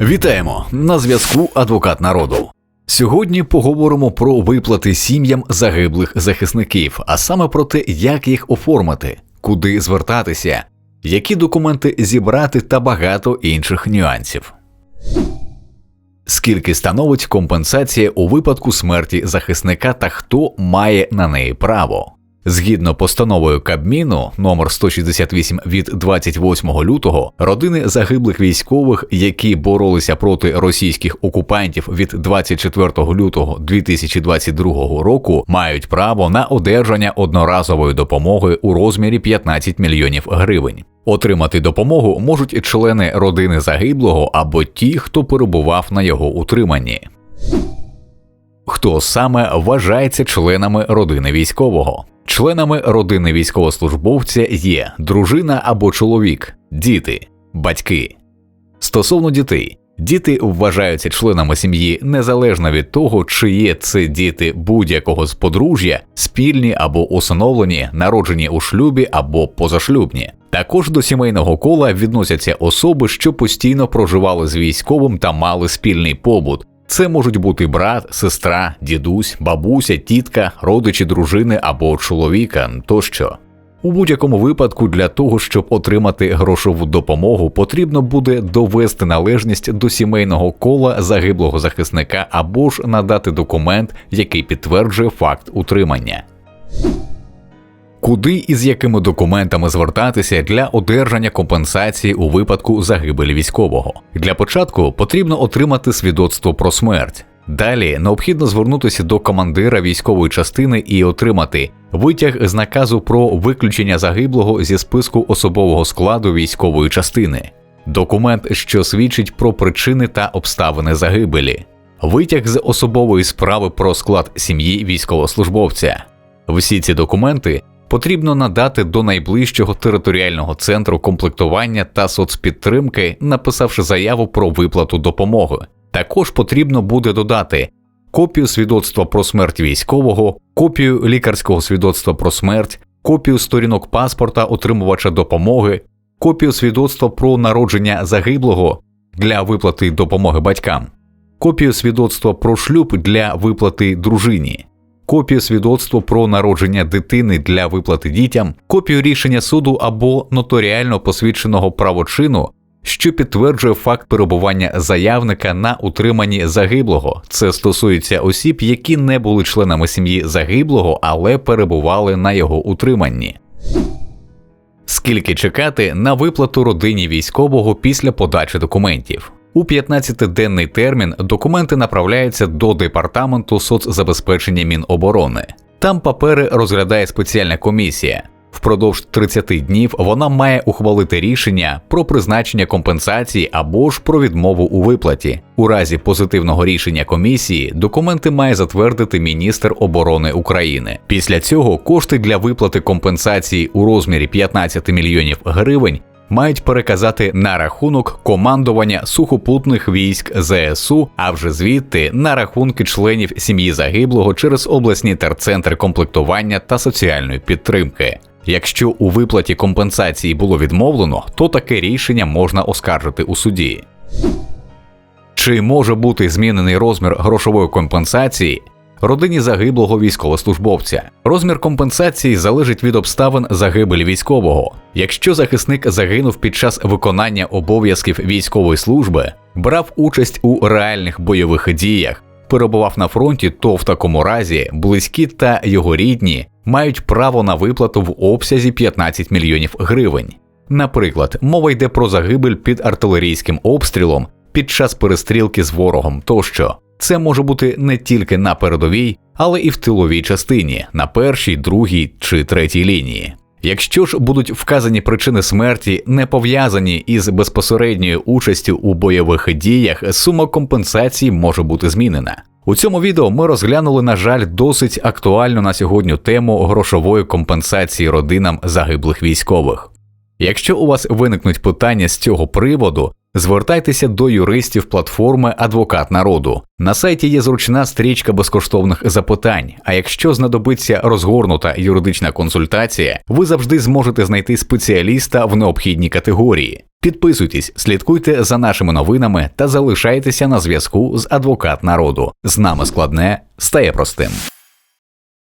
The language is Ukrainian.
Вітаємо на зв'язку Адвокат народу. Сьогодні поговоримо про виплати сім'ям загиблих захисників, а саме про те, як їх оформити, куди звертатися, які документи зібрати та багато інших нюансів. Скільки становить компенсація у випадку смерті захисника та хто має на неї право? Згідно постановою Кабміну номер 168 від 28 лютого, родини загиблих військових, які боролися проти російських окупантів від 24 лютого 2022 року, мають право на одержання одноразової допомоги у розмірі 15 мільйонів гривень. Отримати допомогу можуть члени родини загиблого або ті, хто перебував на його утриманні. Хто саме вважається членами родини військового? Членами родини військовослужбовця є дружина або чоловік, діти, батьки. Стосовно дітей, діти вважаються членами сім'ї незалежно від того, чи є це діти будь-якого з подружжя, спільні або усиновлені, народжені у шлюбі або позашлюбні. Також до сімейного кола відносяться особи, що постійно проживали з військовим та мали спільний побут, це можуть бути брат, сестра, дідусь, бабуся, тітка, родичі дружини або чоловіка тощо. У будь-якому випадку для того, щоб отримати грошову допомогу, потрібно буде довести належність до сімейного кола загиблого захисника або ж надати документ, який підтверджує факт утримання куди і з якими документами звертатися для одержання компенсації у випадку загибелі військового. Для початку потрібно отримати свідоцтво про смерть. Далі необхідно звернутися до командира військової частини і отримати витяг з наказу про виключення загиблого зі списку особового складу військової частини, документ, що свідчить про причини та обставини загибелі, витяг з особової справи про склад сім'ї військовослужбовця. Всі ці документи потрібно надати до найближчого територіального центру комплектування та соцпідтримки, написавши заяву про виплату допомоги. Також потрібно буде додати копію свідоцтва про смерть військового, копію лікарського свідоцтва про смерть, копію сторінок паспорта отримувача допомоги, копію свідоцтва про народження загиблого для виплати допомоги батькам, копію свідоцтва про шлюб для виплати дружині копію свідоцтва про народження дитини для виплати дітям, копію рішення суду або нотаріально посвідченого правочину. Що підтверджує факт перебування заявника на утриманні загиблого, це стосується осіб, які не були членами сім'ї загиблого, але перебували на його утриманні. Скільки чекати на виплату родині військового після подачі документів? У 15-денний термін документи направляються до департаменту соцзабезпечення Міноборони. Там папери розглядає спеціальна комісія. Впродовж 30 днів вона має ухвалити рішення про призначення компенсації або ж про відмову у виплаті. У разі позитивного рішення комісії документи має затвердити міністр оборони України. Після цього кошти для виплати компенсації у розмірі 15 мільйонів гривень мають переказати на рахунок командування сухопутних військ ЗСУ, а вже звідти на рахунки членів сім'ї загиблого через обласні терцентри комплектування та соціальної підтримки. Якщо у виплаті компенсації було відмовлено, то таке рішення можна оскаржити у суді. Чи може бути змінений розмір грошової компенсації родині загиблого військовослужбовця. Розмір компенсації залежить від обставин загибелі військового. Якщо захисник загинув під час виконання обов'язків військової служби, брав участь у реальних бойових діях, перебував на фронті, то в такому разі близькі та його рідні мають право на виплату в обсязі 15 мільйонів гривень. Наприклад, мова йде про загибель під артилерійським обстрілом під час перестрілки з ворогом тощо. Це може бути не тільки на передовій, але і в тиловій частині, на першій, другій чи третій лінії. Якщо ж будуть вказані причини смерті, не пов'язані із безпосередньою участю у бойових діях, сума компенсації може бути змінена. У цьому відео ми розглянули, на жаль, досить актуальну на сьогодні тему грошової компенсації родинам загиблих військових. Якщо у вас виникнуть питання з цього приводу, Звертайтеся до юристів платформи Адвокат народу. На сайті є зручна стрічка безкоштовних запитань. А якщо знадобиться розгорнута юридична консультація, ви завжди зможете знайти спеціаліста в необхідній категорії. Підписуйтесь, слідкуйте за нашими новинами та залишайтеся на зв'язку з адвокат народу. З нами складне стає простим.